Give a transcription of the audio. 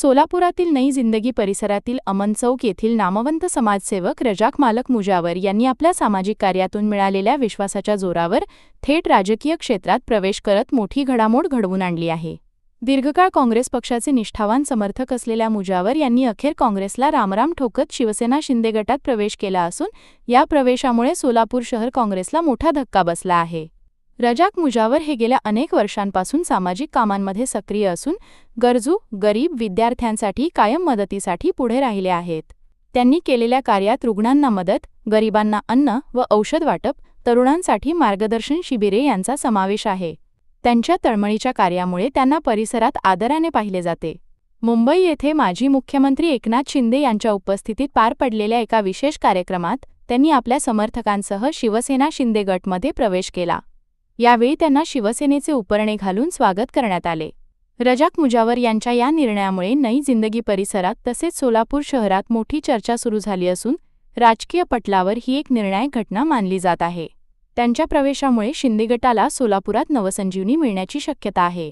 सोलापुरातील नई जिंदगी परिसरातील अमन चौक येथील नामवंत समाजसेवक रजाक मालक मुजावर यांनी आपल्या सामाजिक कार्यातून मिळालेल्या विश्वासाच्या जोरावर थेट राजकीय क्षेत्रात प्रवेश करत मोठी घडामोड घडवून आणली आहे. दीर्घकाळ काँग्रेस पक्षाचे निष्ठावान समर्थक असलेल्या मुजावर यांनी अखेर काँग्रेसला रामराम ठोकत शिवसेना शिंदे गटात प्रवेश केला असून या प्रवेशामुळे सोलापूर शहर काँग्रेसला मोठा धक्का बसला आहे. रजाक मुजावर हे गेल्या अनेक वर्षांपासून सामाजिक कामांमध्ये सक्रिय असून गरजू गरीब विद्यार्थ्यांसाठी कायम मदतीसाठी पुढे राहिले आहेत. त्यांनी केलेल्या कार्यात रुग्णांना मदत गरिबांना अन्न व औषध वाटप तरुणांसाठी मार्गदर्शन शिबिरे यांचा समावेश आहे. त्यांच्या तळमळीच्या कार्यामुळे त्यांना परिसरात आदराने पाहिले जाते. मुंबई येथे माजी मुख्यमंत्री एकनाथ शिंदे यांच्या उपस्थितीत पार पडलेल्या एका विशेष कार्यक्रमात त्यांनी आपल्या समर्थकांसह शिवसेना शिंदे गटमध्ये प्रवेश केला. यावेळी त्यांना शिवसेनेचे उपरणे घालून स्वागत करण्यात आले. रजाक मुजावर यांच्या या निर्णयामुळे नई जिंदगी परिसरात तसेच सोलापूर शहरात मोठी चर्चा सुरू झाली असून राजकीय पटलावर ही एक निर्णायक घटना मानली जात आहे. त्यांच्या प्रवेशामुळे शिंदे गटाला सोलापुरात नवसंजीवनी मिळण्याची शक्यता आहे.